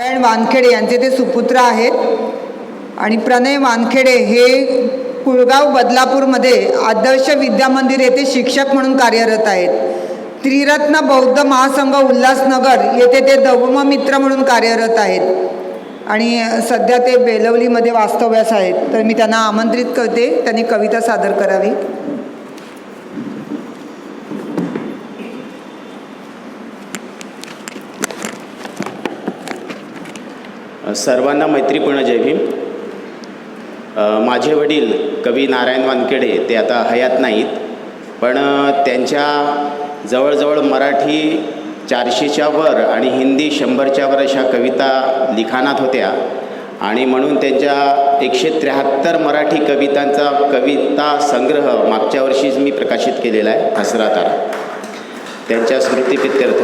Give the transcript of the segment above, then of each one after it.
नारायण वानखेडे यांचे ते सुपुत्र आहेत. आणि प्रणय वानखेडे हे कुळगाव बदलापूरमध्ये आदर्श विद्यामंदिर येथे शिक्षक म्हणून कार्यरत आहेत. त्रिरत्न बौद्ध महासंघ उल्हासनगर येथे ते धर्ममित्र म्हणून कार्यरत आहेत. आणि सध्या ते बेलवलीमध्ये वास्तव्यास आहेत. तर मी त्यांना आमंत्रित करते. त्यांनी कविता सादर करावी. सर्वांना मैत्रीपूर्ण जय भीम. माझे वडील कवी नारायण वानखेडे ते आता हयात नाहीत पण त्यांच्या जवळजवळ मराठी चारशेच्या वर आणि हिंदी शंभरच्या वर अशा कविता लिखाणात होत्या. आणि म्हणून त्यांच्या एकशे त्र्याहत्तर मराठी कवितांचा कविता संग्रह मागच्या वर्षीच मी प्रकाशित केलेला आहे हसरा तारा. त्यांच्या स्मृतिप्रित्यर्थ.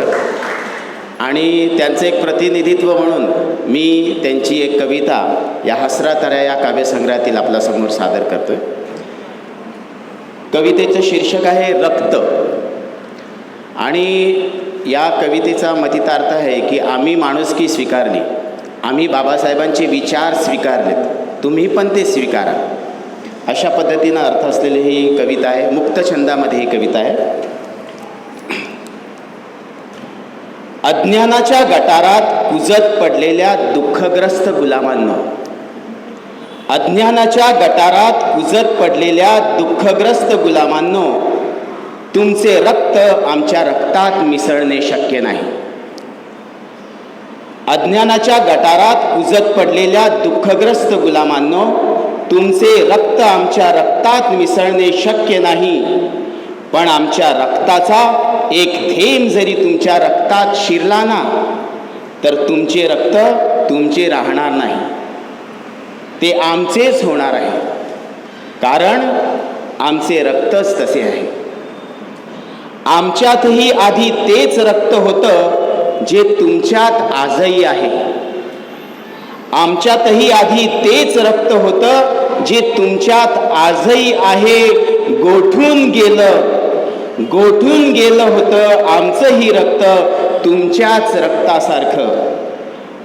आणि त्यांचं एक प्रतिनिधित्व म्हणून मी त्यांची एक कविता या हसरा तऱ्या या काव्यसंग्रहातील आपल्यासमोर सादर करतोय. कवितेचं शीर्षक आहे रक्त. आणि या कवितेचा मतितार्थ आहे की आम्ही माणुसकी स्वीकारली आम्ही बाबासाहेबांचे विचार स्वीकारलेत तुम्ही पण ते स्वीकारा. अशा पद्धतीनं अर्थ असलेली ही कविता आहे मुक्त छंदामध्ये ही कविता आहे. अज्ञानाच्या गटारात कुजत पडलेल्या दुःखग्रस्त गुलामांनो. अज्ञानाच्या गटारात कुजत पडलेल्या दुःखग्रस्त गुलामांनो तुमचे रक्त आमच्या रक्तात मिसळणे शक्य नाही. अज्ञानाच्या गटारात कुजत पडलेल्या दुःखग्रस्त गुलामांनो तुमचे रक्त आमच्या रक्तात मिसळणे शक्य नाही पण आमच्या रक्ताचा एक थेंब जरी तुमच्या रक्तात शिरला ना तर तुमचे रक्त तुमचे राहणार नाही. ते आमचेच होणार आहे. कारण आमचे रक्तच तसे आहे. आमच्यातही आधी तेच रक्त होतं जे तुमच्यात आजही आहे. आमच्यातही आधी तेच रक्त होतं जे तुमच्यात आजही आहे गोठून गेलं गोठून गेलं होतं आमचंही रक्त तुमच्याच रक्तासारखं.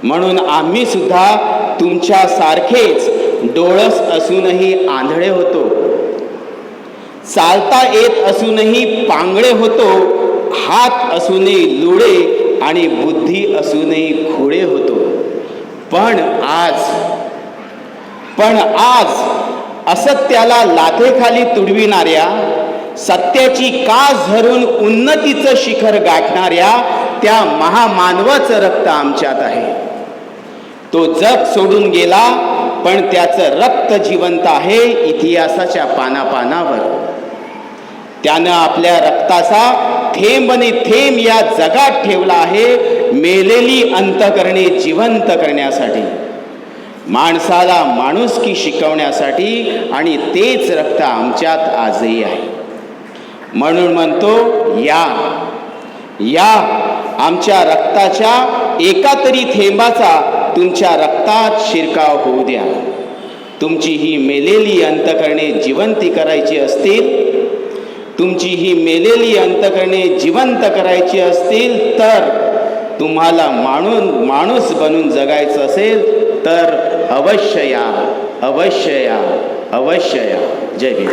म्हणून आम्ही सुद्धा तुमच्यासारखेच डोळस असूनही आंधळे होतो. चालता येत असूनही पांगळे होतो हात असूनही लुळे आणि बुद्धी असूनही खुळे होतो. पण आज पण आज असत्याला लाथेखाली तुडविणाऱ्या सत्याची कास धरून उन्नतीचं शिखर गाठणाऱ्या त्या महामानवाचं रक्त आमच्यात आहे. तो जग सोडून गेला पण त्याचं रक्त जिवंत आहे इतिहासाच्या पानापानावर. त्यानं आपल्या रक्ताचा थेंबने थेंब या जगात ठेवला आहे मेलेली अंतकरणे जिवंत करण्यासाठी. माणसाला माणुसकी शिकवण्यासाठी आणि तेच रक्त आमच्यात आजही आहे. म्हणून म्हणतो या. या आमच्या रक्ताच्या एका तरी थेंबाचा तुमच्या रक्तात शिरकाव होऊ द्या. तुमची ही मेलेली अंतकरणे जिवंती करायची असतील तुमची ही मेलेली अंतकरणे जिवंत करायची असतील तर तुम्हाला माणून माणूस बनून जगायचं असेल तर अवश्य या अवश्य या अवश्य या. जय भीम